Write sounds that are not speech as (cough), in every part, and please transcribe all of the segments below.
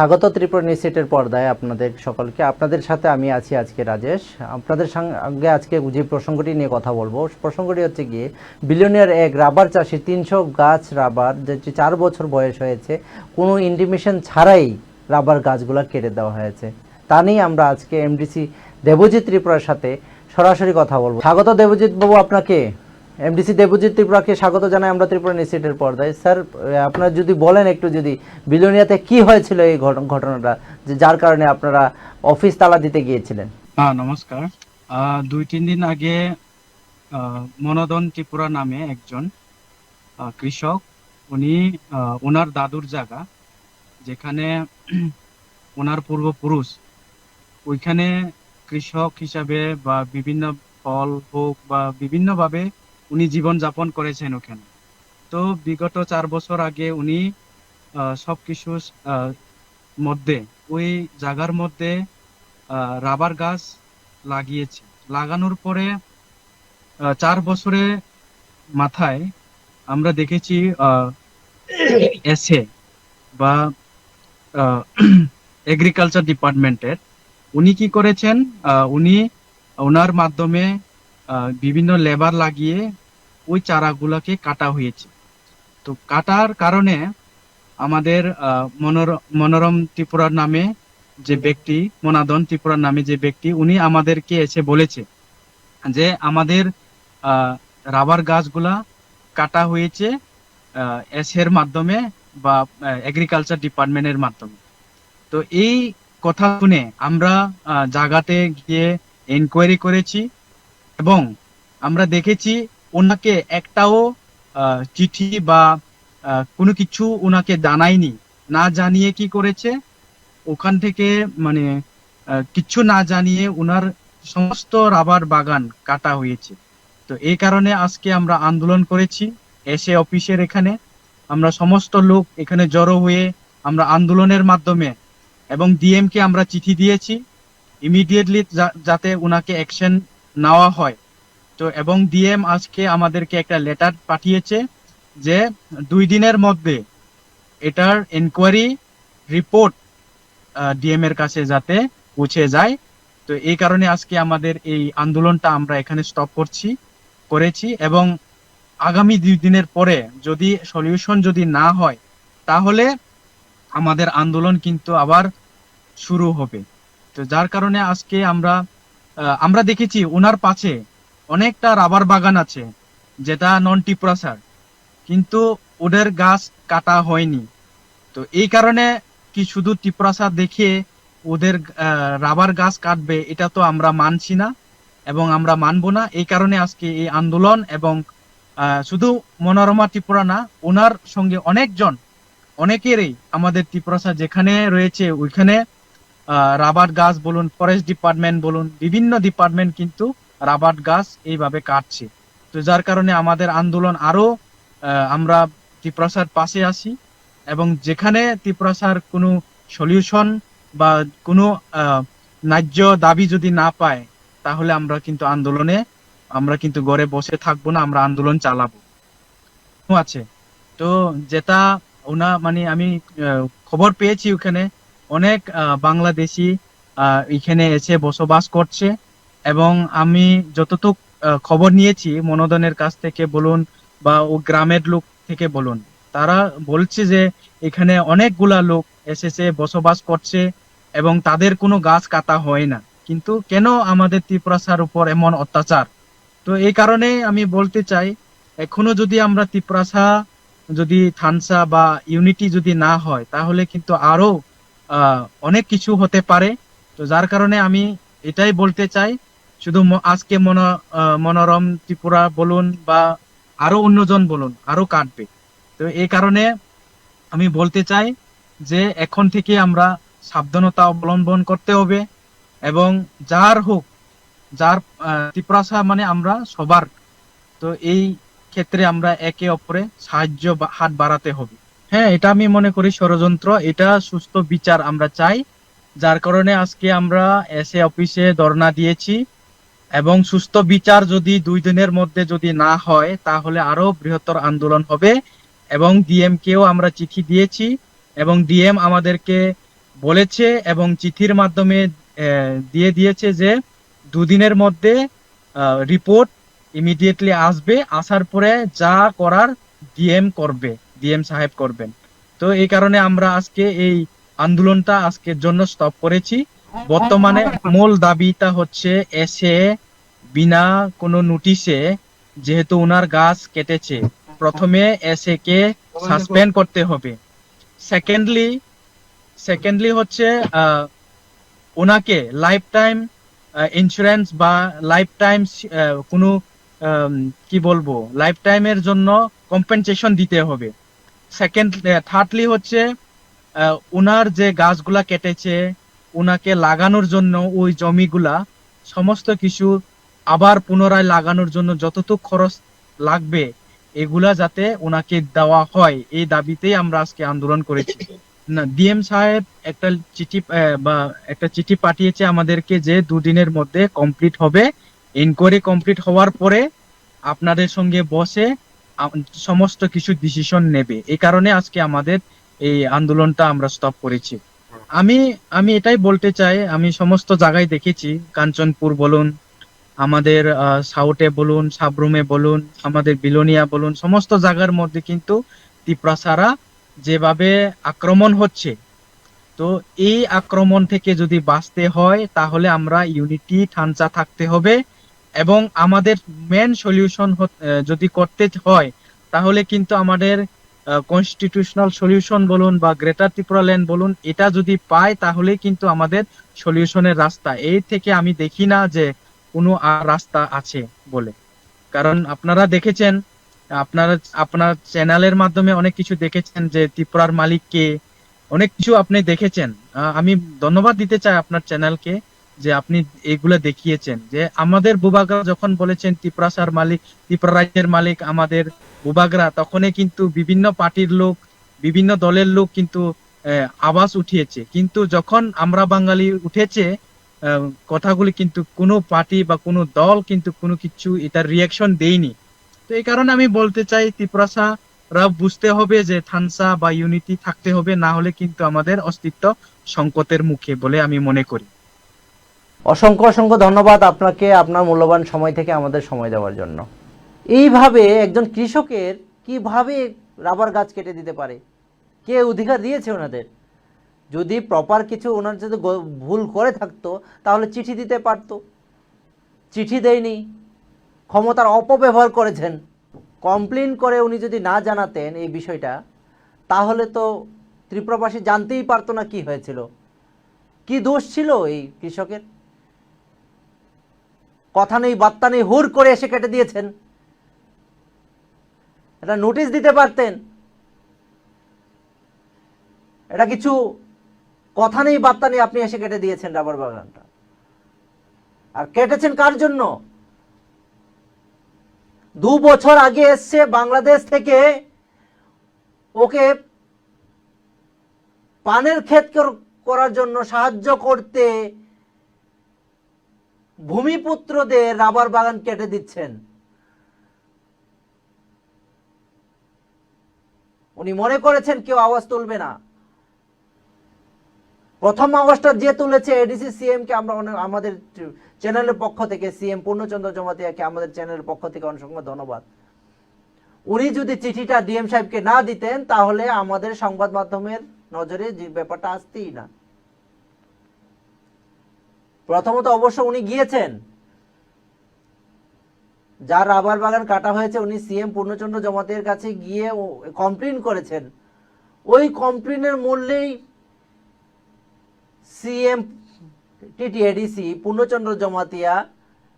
স্বাগত ত্রিপুরা নিউজ পর্দায় আপনাদের সকলকে। আপনাদের সাথে আমি আছি আজকে রাজেশ। আপনাদের সঙ্গে আজকে যে প্রসঙ্গটি নিয়ে কথা বলব, প্রসঙ্গটি হচ্ছে গিয়ে বিলিয়নিয়ার এক রাবার চাষি, তিনশো গাছ রাবার যেটি চার বছর বয়স হয়েছে, কোনো ইন্টিমেশন ছাড়াই রাবার গাছগুলো কেটে দেওয়া হয়েছে। তা নিয়ে আমরা আজকে এমডিসি দেবজিৎ ত্রিপুরার সাথে সরাসরি কথা বলব। স্বাগত দেবজিৎ বাবু, আপনাকে। এমডিসি দেবজিৎ ত্রিপুরাকে স্বাগত জানাই আমরা ত্রিপুরা নিউজের পর্দায়। স্যার আপনারা যদি বলেন একটু যদি, বিলোনিয়াতে কি হয়েছিল এই ঘটনাটা, যে যার কারণে আপনারা অফিস তালা দিতে গিয়েছিলেন? হ্যাঁ নমস্কার। দুই তিন দিন আগে মনোদন ত্রিপুরা নামে একজন কৃষক, উনি ওনার দাদুর জায়গা, যেখানে (clears throat) ওনার পূর্বপুরুষ, ওইখানে কৃষক হিসাবে বা বিভিন্ন ফল হোক বা বিভিন্নভাবে উনি জীবন যাপন করেছেন ওখানে। তো বিগত চার বছর আগে উনি সবকিছু মধ্যে, ওই জায়গার মধ্যে রাবার গাছ লাগিয়েছে। লাগানোর পরে চার বছরে মাথায় আমরা দেখেছি এসে বা এগ্রিকালচার ডিপার্টমেন্টের উনি কি করেছেন? উনি ওনার মাধ্যমে বিভিন্ন লেবার লাগিয়ে ওই চারাগুলোকে কাটা হয়েছে। তো কাটার কারণে আমাদের মনোরম ত্রিপুরার নামে যে ব্যক্তি, মনাদন ত্রিপুরার নামে যে ব্যক্তি, উনি আমাদেরকে এসে বলেছে যে আমাদের রাবার গাছগুলা কাটা হয়েছে এসের মাধ্যমে বা এগ্রিকালচার ডিপার্টমেন্টের মাধ্যমে। তো এই কথা শুনে আমরা জায়গাতে গিয়ে এনকোয়ারি করেছি। এবং আমরা দেখেছি ওনাকে একটাও চিঠি বা কোনো কিছু ওনাকে জানায়নি। না জানিয়ে কি করেছে? ওখান থেকে মানে কিচ্ছু না জানিয়ে ওনার সমস্ত রাবার বাগান কাটা হয়েছে। তো এই কারণে আজকে আমরা আন্দোলন করেছি, এসে অফিসের এখানে। আমরা সমস্ত লোক এখানে জড়ো হয়ে আমরা আন্দোলনের মাধ্যমে এবং ডিএম কে আমরা চিঠি দিয়েছি। ইমিডিয়েটলি যাতে ওনাকে অ্যাকশন নেওয়া হয়। তো এবং ডিএম আজকে আমাদেরকে একটা লেটার পাঠিয়েছে যে দুই দিনের মধ্যে এটার এনকোয়ারি রিপোর্ট ডিএম এর কাছে যাতে পৌঁছে যায়। তো এই কারণে আজকে আমাদের এই আন্দোলনটা আমরা এখানে স্টপ করছি, করেছি এবং আগামী দুই দিনের পরে যদি সলিউশন যদি না হয়, তাহলে আমাদের আন্দোলন কিন্তু আবার শুরু হবে। তো যার কারণে আজকে আমরা আমরা দেখেছি ওনার পাশে অনেকটা রাবার বাগান আছে, যেটা নন টিপ্রাসার কিন্তু ওদের গাছ কাটা হয়নি। তো এই কারণে কি শুধু টিপ্রাসা দেখে ওদের রাবার গাছ কাটবে, এটা তো আমরা মানছি না এবং আমরা মানবো না। এই কারণে আজকে এই আন্দোলন এবং শুধু মনোরমা ত্রিপুরা না ওনার সঙ্গে অনেকজন, অনেকেরই আমাদের ত্রিপুরাসা যেখানে রয়েছে, ওইখানে রাবার গাছ বলুন ফরেস্ট ডিপার্টমেন্ট বলুন, বিভিন্ন ডিপার্টমেন্ট কিন্তু রাবার গাছ এইভাবে কাটছে। তো যার কারণে আমাদের আন্দোলন আরও আমরা ত্রিপুরাসার পাশে আসি এবং যেখানে ত্রিপুরাসার কোনো সলিউশন বা কোনো ন্যায্য দাবি যদি না পায়, তাহলে আমরা কিন্তু আন্দোলনে, আমরা কিন্তু ঘরে বসে থাকব না, আমরা আন্দোলন চালাবো। আছে। তো যেটা ওনা মানে আমি খবর পেয়েছি ওখানে অনেক বাংলাদেশি এখানে এসে বসবাস করছে এবং আমি যতটুক খবর নিয়েছি মনোদনের কাছ থেকে বলুন বা ও গ্রামের লোক থেকে বলুন, তারা বলছে যে এখানে অনেকগুলা লোক এসেছে, বসবাস করছে এবং তাদের কোনো গাছ কাটা হয় না। কিন্তু কেন আমাদের ত্রিপুরাসার উপর এমন অত্যাচার? তো এই কারণে আমি বলতে চাই, এখনও যদি আমরা ত্রিপুরাসা, যদি থানসা বা ইউনিটি যদি না হয়, তাহলে কিন্তু আরও অনেক কিছু হতে পারে। তো যার কারণে আমি এটাই বলতে চাই শুধু আজকে মনো মনোরম ত্রিপুরা বলুন বা আরও অন্যজন বলুন আরও কাটবে তো এই কারণে আমি বলতে চাই যে এখন থেকে আমরা সাবধানতা অবলম্বন করতে হবে এবং যার হোক যার আহ, ত্রিপুরাসা মানে আমরা সবার তো এই ক্ষেত্রে আমরা একে অপরে সাহায্য হাত বাড়াতে হবে। হ্যাঁ এটা আমি মনে করি ষড়যন্ত্র, এটা সুস্থ বিচার আমরা চাই, যার কারণে আজকে আমরা এসে অফিসে ধর্ণা দিয়েছি, এবং সুস্থ বিচার যদি দুই দিনের মধ্যে যদি না হয়, তাহলে আরও বৃহত্তর আন্দোলন হবে, এবং ডিএম কেও আমরা চিঠি দিয়েছি, এবং ডিএম আমাদেরকে বলেছে এবং চিঠির মাধ্যমে দিয়ে দিয়েছে যে দুদিনের মধ্যে রিপোর্ট ইমিডিয়েটলি আসবে, আসার পরে যা করার ডিএম করবে। ডিএম সাহেব করবেন। তো এই কারণে আমরা আজকে এই আন্দোলনটা আজকের জন্য স্টপ করেছি। বর্তমানে মূল দাবিটা হচ্ছে এসে বিনা কোনো নোটিশে যেহেতু ওনার গাছ কেটেছে, প্রথমে এসে কে সাসপেন্ড করতে হবে। সেকেন্ডলি সেকেন্ডলি হচ্ছে ওনাকে লাইফ টাইম ইন্স্যুরেন্স বা লাইফ টাইম কোনো কি বলব লাইফ টাইমের জন্য কম্পেনসেশন দিতে হবে। সেকেন্ড থার্ডলি হচ্ছে আহ, ওনার যে গাছগুলা কেটেছে উনাকে লাগানোর জন্য ওই জমিগুলা সমস্ত কিছু আবার পুনরায় লাগানোর জন্য যতটুকু খরচ লাগবে এগুলা যাতে ওনাকে দেওয়া হয় এই দাবিতেই আমরা আজকে আন্দোলন করেছি। না ডিএম সাহেব একটা চিঠি বা একটা চিঠি পাঠিয়েছে আমাদেরকে যে দুদিনের মধ্যে কমপ্লিট হবে। ইনকোয়ারি কমপ্লিট হওয়ার পরে আপনাদের সঙ্গে বসে সমস্ত কিছু ডিসিশন নেবে। এই কারণে আজকে আমাদের এই আন্দোলনটা আমরা স্টপ করেছি। আমি আমি এটাই বলতে চাই, আমি সমস্ত জায়গায় দেখেছি, কাঞ্চনপুর বলুন, আমাদের সাউথে বলুন, সাবরুমে বলুন, আমাদের বিলোনিয়া বলুন, সমস্ত জায়গার মধ্যে কিন্তু তিপ্রাসারা যেভাবে আক্রমণ হচ্ছে। তো এই আক্রমণ থেকে যদি বাঁচতে হয়, তাহলে আমরা ইউনিটি ঠাঞ্চা থাকতে হবে। এবং আমাদের মেন সলিউশন যদি করতে হয়, তাহলে কিন্তু আমাদের কনস্টিটিউশনাল সলিউশন বলুন বা গ্রেটার ত্রিপুরা ল্যান্ড বলুন, এটা যদি পাই তাহলে কিন্তু আমাদের সলিউশনের রাস্তা। এই থেকে আমি দেখি না যে কোনো রাস্তা আছে বলে। কারণ আপনারা দেখেছেন, আপনারা, আপনার চ্যানেলের মাধ্যমে অনেক কিছু দেখেছেন যে ত্রিপুরার মালিক কে অনেক কিছু আপনি দেখেছেন। আমি ধন্যবাদ দিতে চাই আপনার চ্যানেলকে যে আপনি এগুলা দেখিয়েছেন, যে আমাদের বুবাগরা যখন বলেছেন ত্রিপুরাসার মালিক ত্রিপুরা রাজ্যের মালিক আমাদের বুবাগরা তখনই কিন্তু বিভিন্ন পার্টির লোক, বিভিন্ন দলের লোক কিন্তু আওয়াজ উঠিয়েছে। কিন্তু যখন আমরা বাঙালি উঠেছে কথাগুলি কিন্তু কোনো পার্টি বা কোনো দল কিন্তু কোনো কিছু এটার রিয়াকশন দেয়নি। তো এই কারণে আমি বলতে চাই ত্রিপুরাসারা বুঝতে হবে যে থানসা বা ইউনিটি থাকতে হবে, না হলে কিন্তু আমাদের অস্তিত্ব সংকটের মুখে বলে আমি মনে করি। অসংখ্য অসংখ্য ধন্যবাদ আপনাকে আপনার মূল্যবান সময় থেকে আমাদের সময় দেওয়ার জন্য। এইভাবে একজন কৃষকের কীভাবে রাবার গাছ কেটে দিতে পারে? কে অধিকার দিয়েছে ওনাদের? যদি প্রপার কিছু ওনার যদি ভুল করে থাকতো, তাহলে চিঠি দিতে পারতো। চিঠি দেয়নি। ক্ষমতার অপব্যবহার করেছেন। কমপ্লেন করে উনি যদি না জানাতেন এই বিষয়টা, তাহলে তো ত্রিপুরাবাসী জানতেই পারতো না কি হয়েছিল। কি দোষ ছিল এই কৃষকের? কথা নেই, বার্তা নেই, হুর করে এসে কেটে দিয়েছেন। এটা নোটিশ দিতে পারতেন। এটা কিছু কথা নেই, বার্তা নেই, আপনি এসে কেটে দিয়েছেন রাবার বাগানটা। আর কেটেছেন কার জন্য? দু বছর আগে এসছে বাংলাদেশ থেকে ওকে পানের ক্ষেত করার জন্য সাহায্য করতে ভূমিপুত্রদের রাবার বাগান কেটে দিচ্ছেন। উনি মনে করেছেন কেউ আওয়াজ তুলবে না। প্রথম আওয়াজটা যে তুলেছে এডিসি সিএম কে আমরা আমাদের চ্যানেলের পক্ষ থেকে সিএম পূর্ণচন্দ্র জমাতিয়াকে আমাদের চ্যানেলের পক্ষ থেকে অসংখ্য ধন্যবাদ। উনি যদি চিঠিটা ডিএম সাহেবকে না দিতেন, তাহলে আমাদের সংবাদ মাধ্যমের নজরে ব্যাপারটা আসতেই না। প্রথমত অবশ্য উনি গিয়েছেন। যার রাবার বাগান কাটা হয়েছে, উনি সিএম পূর্ণচন্দ্র জমাতের কাছে গিয়ে কমপ্লেন করেছেন। ওই কমপ্লেনের মূল্যেই সিএম টিটিএডিসি পূর্ণচন্দ্র জমাতিয়া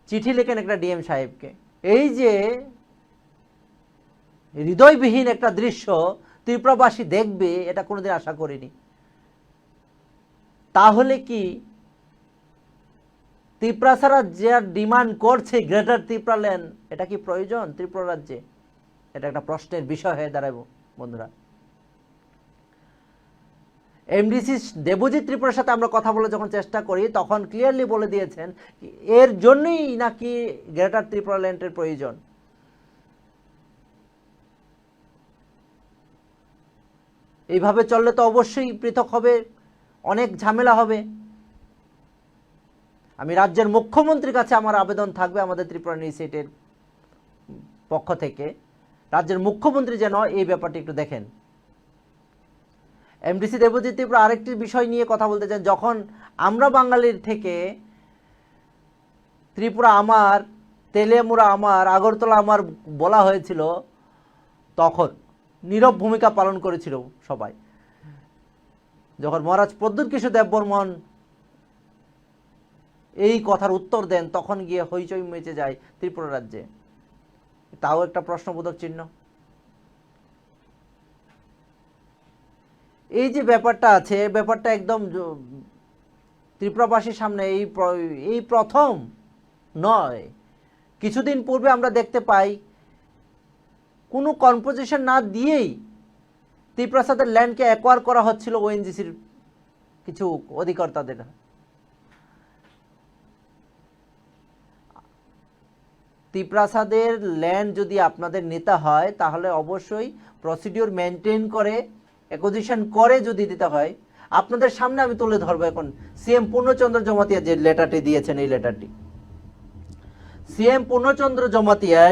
চিঠি লেখেন একটা ডিএম সাহেবকে। এই যে হৃদয়বিহীন একটা দৃশ্য ত্রিপুরাবাসী দেখবে, এটা কোনোদিন আশা করিনি। তাহলে কি ত্রিপুরা ছাড়া যে ডিমান্ড করছে গ্রেটার ত্রিপুরা ল্যান্ড এটা কি প্রয়োজন ত্রিপুরা রাজ্যে? এটা একটা প্রশ্নের বিষয় হয়ে দাঁড়ায় বন্ধুরা। এমডিসি দেবজিৎ ত্রিপুরার সাথে আমরা কথা বলে যখন চেষ্টা করি, তখন ক্লিয়ারলি বলে দিয়েছেন, এর জন্যই নাকি গ্রেটার ত্রিপুরা ল্যান্ডের প্রয়োজন। এইভাবে চললে তো অবশ্যই পৃথক হবে, অনেক ঝামেলা হবে। আমি রাজ্যের মুখ্যমন্ত্রীর কাছে আমার আবেদন থাকবে আমাদের ত্রিপুরা ইউনিভার্সিটির পক্ষ থেকে। রাজ্যের মুখ্যমন্ত্রী যেন এই ব্যাপারটি একটু দেখেন। এমডিসি দেবজিৎ ত্রিপুরা আরেকটি বিষয় নিয়ে কথা বলতে চান। যখন আমরা বাঙালির থেকে ত্রিপুরা আমার, তেলেমুরা আমার, আগরতলা আমার বলা হয়েছিল, তখন নীরব ভূমিকা পালন করেছিল সবাই। যখন মহারাজ প্রদ্যুৎ কিশোর দেববর্মন এই কথার উত্তর দেন, তখন গিয়ে হইচই মেচে যায় ত্রিপুরা রাজ্যে। তাও একটা প্রশ্নবোধক চিহ্ন। এই যে ব্যাপারটা আছে ব্যাপারটা একদম ত্রিপুরাবাসীর সামনে এই এই প্রথম নয়। কিছুদিন পূর্বে আমরা দেখতে পাই, কোনো কম্পোজিশন না দিয়েই ত্রিপ্রাসাদের ল্যান্ডকে অ্যাকোয়ার করা হচ্ছিল ওএনজিসির কিছু অধিকর্তাদের। ত্রিপ্রাসাদের ল্যান্ড যদি আপনাদের নিতে হয়, তাহলে অবশ্যই প্রসিডিওর মেনটেন করে অ্যাকোজিশন করে যদি দিতে হয়, আপনাদের সামনে আমি তুলে ধরবো এখন সিএম পূর্ণচন্দ্র জমাতিয়া যে লেটারটি দিয়েছেন, এই লেটারটি সিএম পূর্ণচন্দ্র জমাতিয়া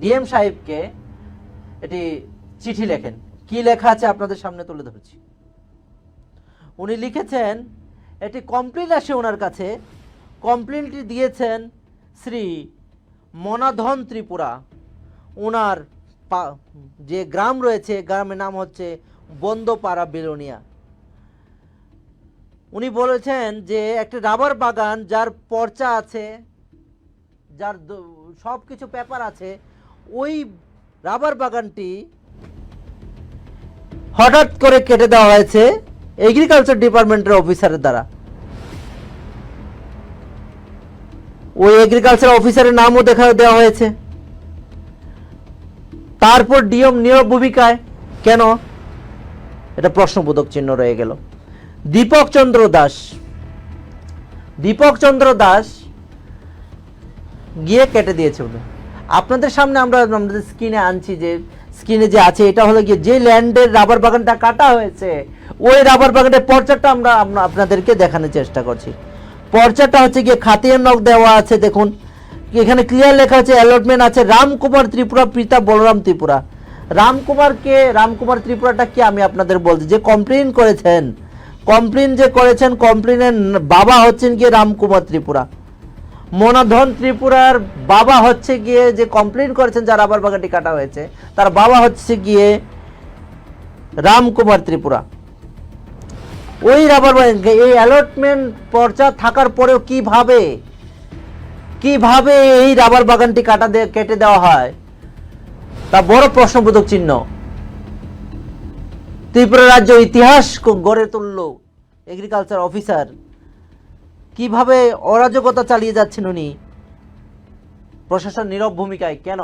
ডিএম সাহেবকে এটি চিঠি লেখেন। কি লেখা আছে আপনাদের সামনে তুলে ধরছি। উনি লিখেছেন, এটি কমপ্লেন আসে ওনার কাছে। কমপ্লেনটি দিয়েছেন শ্রী মনাধন ত্রিপুরা। ওনার যে গ্রাম রয়েছে, গ্রামের নাম হচ্ছে বন্দপাড়া বেলোনিয়া। উনি বলেছেন যে, একটা রাবার বাগান যার পর্চা আছে, যার সব কিছু পেপার আছে, ওই রাবার বাগানটি হঠাৎ করে কেটে দেওয়া হয়েছে এগ্রিকালচার ডিপার্টমেন্টের অফিসারের দ্বারা। ওই এগ্রিকালচার অফিসারের নামও দেখা, দেওয়া হয়েছে। তারপর ডিএম নিয়োগ ভূমিকায়, কেন? এটা প্রশ্নবোধক চিহ্ন রয়ে গেল। দীপক চন্দ্র দাস। দীপক চন্দ্র দাস গিয়ে কেটে দিয়েছে উনি আপনাদের সামনে আমরা আমাদের স্ক্রিনে আনছি যে, স্ক্রিনে যে আছে, এটা হলো গিয়ে যে ল্যান্ডের রাবার বাগানটা কাটা হয়েছে, ওই রাবার বাগানের পর্চাটা আমরা আপনাদেরকে দেখানোর চেষ্টা করছি। পর্চাটা হচ্ছে গিয়ে খাতিয়ান নক দেওয়া আছে, দেখুন। এখানে ক্লিয়ার লেখা আছে অ্যালটমেন্ট আছে, রামকুমার ত্রিপুরা, পিতা বলরাম ত্রিপুরা। রামকুমারকে, রামকুমার ত্রিপুরাটা কি আমি আপনাদের বলছি? যে কমপ্লেন করেছেন কমপ্লেন যে করেছেন কমপ্লেনের বাবা হচ্ছেন গিয়ে রামকুমার ত্রিপুরা। মনাধন ত্রিপুরার বাবা হচ্ছে গিয়ে যে কমপ্লেন করেছেন, যার রাবার বাগানটি কাটা হয়েছে, তার বাবা হচ্ছে গিয়ে রামকুমার ত্রিপুরা। ওই রাবার বাগান এই অ্যালটমেন্ট পর্চা থাকার পরেও কীভাবে কীভাবে এই রাবার বাগানটি কাটা দিয়ে কেটে দেওয়া হয়? তা বড় প্রশ্নবোধক চিহ্ন। ত্রিপুরা রাজ্য ইতিহাস গড়ে তুলল এগ্রিকালচার অফিসার কীভাবে অরাজকতা চালিয়ে যাচ্ছেন উনি? প্রশাসন নীরব ভূমিকায়, কেন?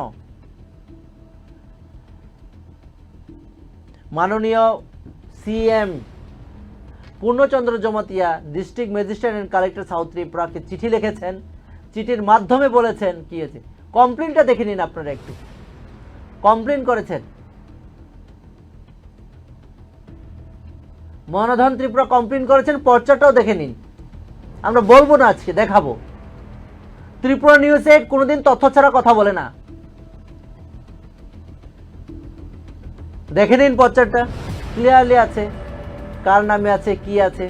মাননীয় CM Purnachandra Jamatia district magistrate and collector south ত্রিপুরাকে চিঠি লিখেছেন। চিঠির মাধ্যমে বলেছেন, কি হয়েছে? কমপ্লেনটা দেখে নিন আপনারা একটু। কমপ্লেন করেছেন। মনোধন ত্রিপুরা কমপ্লেন করেছেন, পর্চাটাও দেখে নিন। আমরা বলব না আজকে, দেখাবো। ত্রিপুরা নিউজে কোনোদিন তথ্য ছাড়া কথা বলে না। দেখে নিন পর্চারটা ক্লিয়ারলি আছে। কার নামে আছে, কি আছে?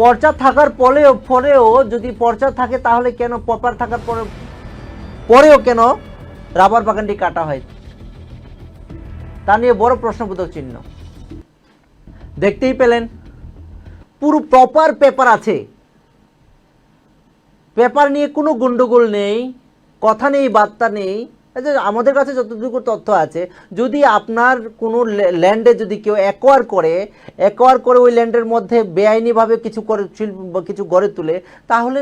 পর্চা থাকার পরেও পরেও যদি পর্চা থাকে, তাহলে কেন প্রপার থাকার পরে পরেও কেন রাবার বাগানটি কাটা হয়? তা নিয়ে বড় প্রশ্নবোধক চিহ্ন। দেখতেই পেলেন, পুরো প্রপার পেপার আছে। পেপার নিয়ে কোনো গন্ডগোল নেই, কথা নেই, বার্তা নেই। আমাদের কাছে যতটুকু তথ্য আছে, যদি আপনার কোনো ল্যান্ডে যদি কেউ অ্যাকোয়ার করে অ্যাকোয়ার করে ওই ল্যান্ডের মধ্যে বেআইনিভাবে কিছু করে, শিল্প, কিছু গড়ে তুলে, তাহলে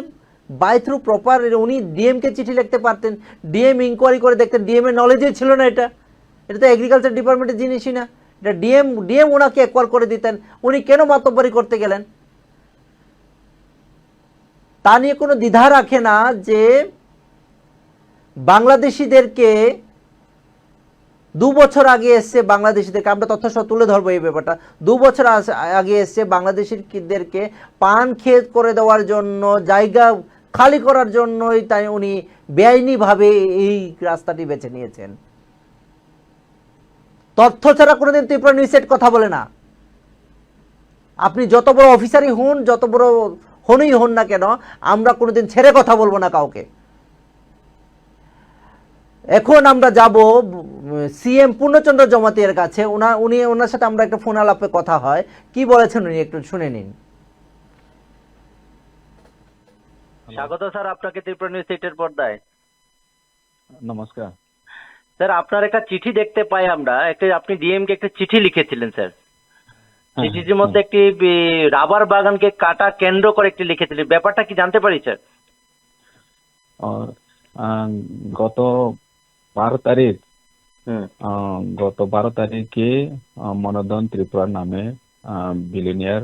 বাই থ্রু প্রপার উনি ডিএমকে চিঠি লিখতে পারতেন। ডিএম ইনকোয়ারি করে দেখতেন ডিএম এর নলেজে ছিল না এটা। এটা তো এগ্রিকালচার ডিপার্টমেন্টের জিনিসই না। এটা ডিএম ডিএম ওনাকে অ্যাকোয়ার করে দিতেন। উনি কেন মাতব্বরি করতে গেলেন? তা নিয়ে কোনো দ্বিধা রাখে না যে বাংলাদেশিদেরকে দু বছর আগে এসছে বাংলাদেশিদেরকে, আমরা তথ্য সহ তুলে ধরবো এই ব্যাপারটা। দু বছর আগে এসছে বাংলাদেশিদেরকে পান খেত করে দেওয়ার জন্য, জায়গা খালি করার জন্যই তাই উনি বেআইনিভাবে এই রাস্তাটি বেছে নিয়েছেন। তথ্য ছাড়া কোনোদিন ত্রিপুরা নিউজেট কথা বলে না। আপনি যত বড় অফিসারই হন, যত বড় হনই হন না কেন, আমরা কোনোদিন ছেড়ে কথা বলব না কাউকে। এখন আমরা যাব সিএম পূর্ণচন্দ্র জমাতিয়ার কাছে। ওনার উনি ওনার সাথে আমরা একটা ফোন আলাপে কথা হয়। কি বলেছেন উনি একটু শুনে নিন। স্বাগত স্যার আপনাকে ত্রিপুরা নিউজ এইটের পর্দায়। নমস্কার। স্যার আপনার একটা চিঠি দেখতে পাই আমরা। একটা আপনি ডিএম কে একটা চিঠি লিখেছিলেন স্যার। হ্যাঁ, চিঠিটির মধ্যে একটি রাবার বাগানকে কাটা কেন্দ্র করে একটি লিখেছিলেন। ব্যাপারটা কি জানতে পারি স্যার? গত বারো তারিখ। গত বারো তারিখে মনোদন ত্রিপুরা নামে বিলিনিয়ার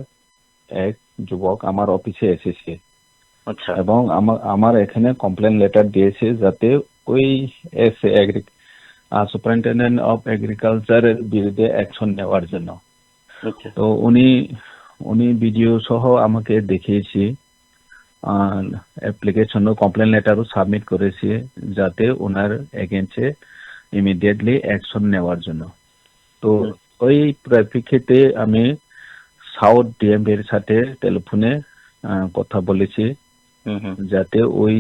এক যুবক আমার অফিসে এসেছে। আচ্ছা। এবং আমার আমার এখানে কমপ্লেন লেটার দিয়েছে যাতে ওই এস সুপারিনটেন্ডেন্ট অফ এগ্রিকালচারের বিরুদ্ধে অ্যাকশন নেওয়ার জন্য। আচ্ছা। তো উনি উনি ভিডিও সহ আমাকে দেখিয়েছি। অ্যাপ্লিকেশন ও কমপ্লেন লেটারও সাবমিট করেছি যাতে ওনার এগেন্সে ইমিডিয়েটলি অ্যাকশন নেওয়ার জন্য। তো। ওই প্রেক্ষিতে আমি সাউথ ডিএম এর সাথে টেলিফোনে কথা বলেছি। যাতে ওই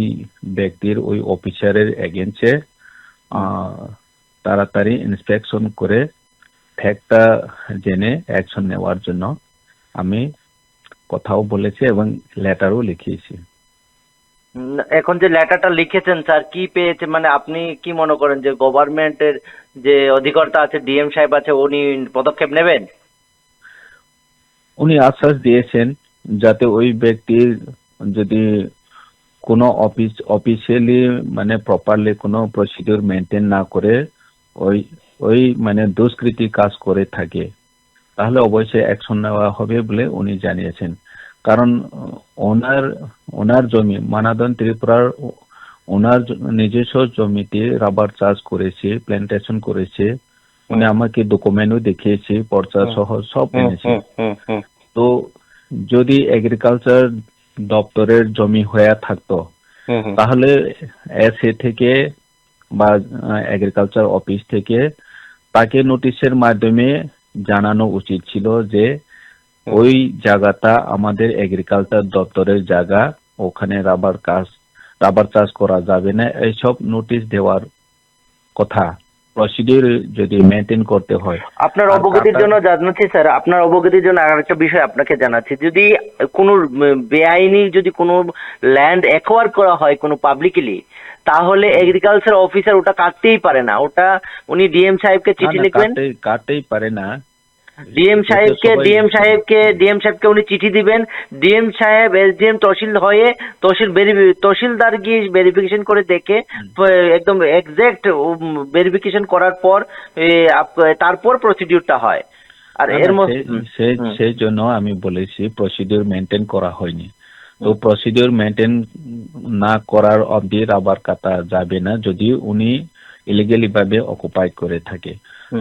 ব্যক্তির ওই অফিসারের এগেন্সে তাড়াতাড়ি ইন্সপেকশন করে ফ্যাক্টটা জেনে অ্যাকশন নেওয়ার জন্য আমি কথাও বলেছে এবং লেটারও লিখিয়েছি। এখন যে লেটারটা লিখেছেন স্যার কি পেয়েছে? মানে আপনি কি মনে করেন যে গভর্নমেন্টের যে অধিকর্তা আছে ডিএম সাহেব আছে উনি পদক্ষেপ নেবেন? উনি আশ্বাস দিয়েছেন যাতে ওই ব্যক্তির যদি কোনো অফিস অফিসিয়ালি মানে প্রপারলি কোনো প্রসিডিউর মেনটেন না করে ওই ওই মানে দুষ্কৃতি কাজ করে থাকে। তাহলে অবশ্যই অ্যাকশন নেওয়া হবে বলে উনি জানিয়েছেন। কারণ ওনার ওনার জমি মানাদন ত্রিপুরার ওনার নিজস্ব জমিতে রাবার চাষ করেছে প্ল্যান্টেশন করেছে। উনি আমাকে ডকুমেন্টও দেখিয়েছে পর্চা সহ সব এনেছে। তো যদি এগ্রিকালচার দপ্তরের জমি হয়ে থাকতো তাহলে এসএ থেকে বা এগ্রিকালচার অফিস থেকে তাকে নোটিশের মাধ্যমে জানানো উচিত ছিল যে ওই জায়গাটা আমাদের এগ্রিকালচার দপ্তরের জায়গা ওখানে রাবার কাজ রাবার চাষ করা যাবে না এইসব নোটিশ দেওয়ার কথা। প্রসিডিউর যদি মেনটেন করতে হয়। আপনার অবগতির জন্য জানাচ্ছি স্যার আপনার অবগতির জন্য আর একটা বিষয় আপনাকে জানাচ্ছি। যদি কোনো বেআইনি যদি কোনো ল্যান্ড অ্যাকোয়ার করা হয় কোনো পাবলিকলি তাহলে এগ্রিকালচার অফিসার ওটা কাটতেই পারে না। ওটা উনি ডিএম সাহেবকে চিঠি লিখবেন? কাটতেই পারে না। ডিএম সাহেবকে ডিএম সাহেবকে ডিএম সাহেবকে উনি চিঠি দিবেন। ডিএম সাহেব এসডিএম তহসিল হয়ে তহসিল তহসিলদার গিয়ে ভেরিফিকেশন করে দেখে একদম এক্সাক্ট ভেরিফিকেশন করার পর তারপর প্রসিডিউরটা হয়। আর এর মধ্যে সেই জন্য আমি বলেছি প্রসিডিউর মেনটেন করা হয়নি। তো প্রসিডিউর মেনটেন না করার অবধি রাবার কাটা যাবে না যদি উনি ইলিগেলি ভাবে অকুপাই করে থাকে।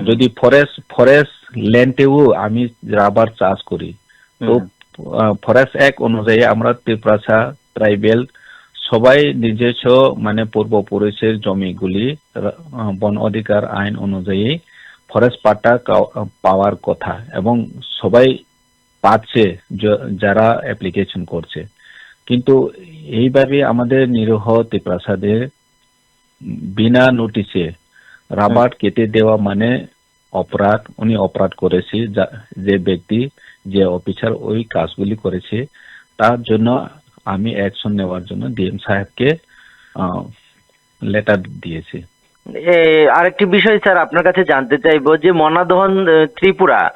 যদি ফরেস্ট ফরেস্ট ল্যান্ডেও আমি রাবার চাষ করি তো ফরেস্ট এক অনুযায়ী আমরা ত্রিপ্রাসা ট্রাইবেল সবাই নিজস্ব মানে পূর্বপুরুষের জমিগুলি বন অধিকার আইন অনুযায়ী ফরেস্ট কাও- পাওয়ার কথা এবং সবাই পাচ্ছে যারা অ্যাপ্লিকেশন করছে। কিন্তু এইভাবে আমাদের নিরহ প্রাসাদের বিনা নোটিশে রাবার কেটে দেওয়া মানে অপরাধ উনি অপরাধ করেছে যা- ব্যক্তি যে অফিসার ওই কাজগুলি করেছে তার জন্য আমি অ্যাকশন নেওয়ার জন্য ডিএম সাহেবকে লেটার দিয়েছি। আরেকটি বিষয় স্যার আপনার কাছে জানতে চাইব যে মনাদহন ত্রিপুরা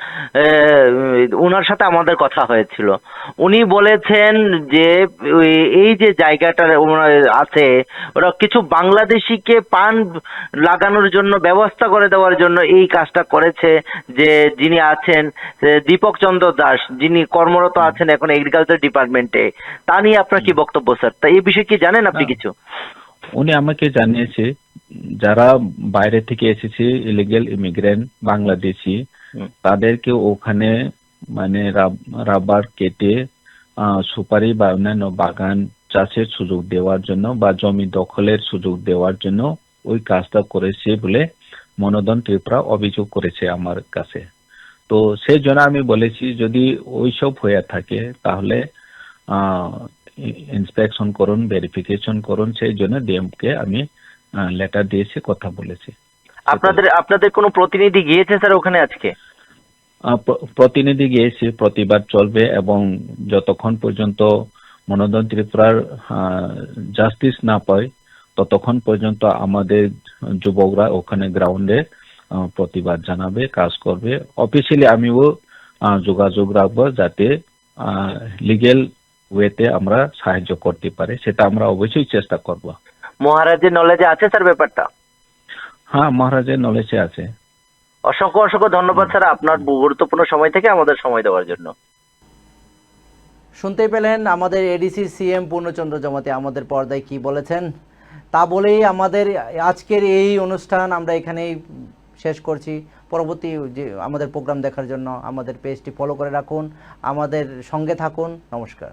ওনার সাথে আমাদের কথা হয়েছিল। উনি বলেছেন যে এই যে জায়গাটা আছে ওরা কিছু বাংলাদেশিকে পান লাগানোর জন্য ব্যবস্থা করে দেওয়ার জন্য এই কাজটা করেছে যে যিনি আছেন দীপক চন্দ্র দাস যিনি কর্মরত আছেন এখন এগ্রিকালচার ডিপার্টমেন্টে তা নিয়ে আপনার কি বক্তব্য স্যার? তা এই বিষয়ে কি জানেন আপনি কিছু? উনি আমাকে জানিয়েছে যারা বাইরে থেকে এসেছে ইলিগেল ইমিগ্রেন্ট বাংলাদেশি তাদেরকে ওখানে মানে রাবার কেটে সুপারি বা অন্যান্য বাগান চাষের সুযোগ দেওয়ার জন্য বা জমি দখলের সুযোগ দেওয়ার জন্য ওই কাজটা করেছে বলে মনোদন ত্রিপুরা অভিযোগ করেছে আমার কাছে। তো সেই জন্য আমি বলেছি যদি ওইসব হয়ে থাকে তাহলে ইন্সপেকশন করুন ভেরিফিকেশন করুন সেই জন্য ডিএম কে আমি লেটার দিয়েছে কথা বলেছি। আপনাদের আপনাদের কোনো প্রতিনিধি গিয়েছে স্যার ওখানে আজকে? প্রতিনিধি গিয়েছে প্রতিবাদ চলবে এবং যতক্ষণ পর্যন্ত মনোদন ত্রিপুরার জাস্টিস না পায় ততক্ষণ পর্যন্ত আমাদের যুবকরা ওখানে গ্রাউন্ডে প্রতিবাদ জানাবে কাজ করবে। অফিসিয়ালি আমিও যোগাযোগ রাখব যাতে লিগেল ওয়েতে আমরা সাহায্য করতে পারি সেটা আমরা অবশ্যই চেষ্টা করব। মহারাজের নলেজে আছে স্যার ব্যাপারটা? হ্যাঁ মহারাজের নলেজে আছে। অসংখ্য অসংখ্য ধন্যবাদ স্যার আপনার গুরুত্বপূর্ণ সময় থেকে আমাদের সময় দেওয়ার জন্য। শুনতেই পেলেন আমাদের এডিসি সিএম পূর্ণচন্দ্র জমাতে আমাদের পর্দায় কি বলেছেন? তা বলেই আমাদের আজকের এই অনুষ্ঠান আমরা এখানেই শেষ করছি। পরবর্তী যে আমাদের প্রোগ্রাম দেখার জন্য আমাদের পেজটি ফলো করে রাখুন। আমাদের সঙ্গে থাকুন। নমস্কার।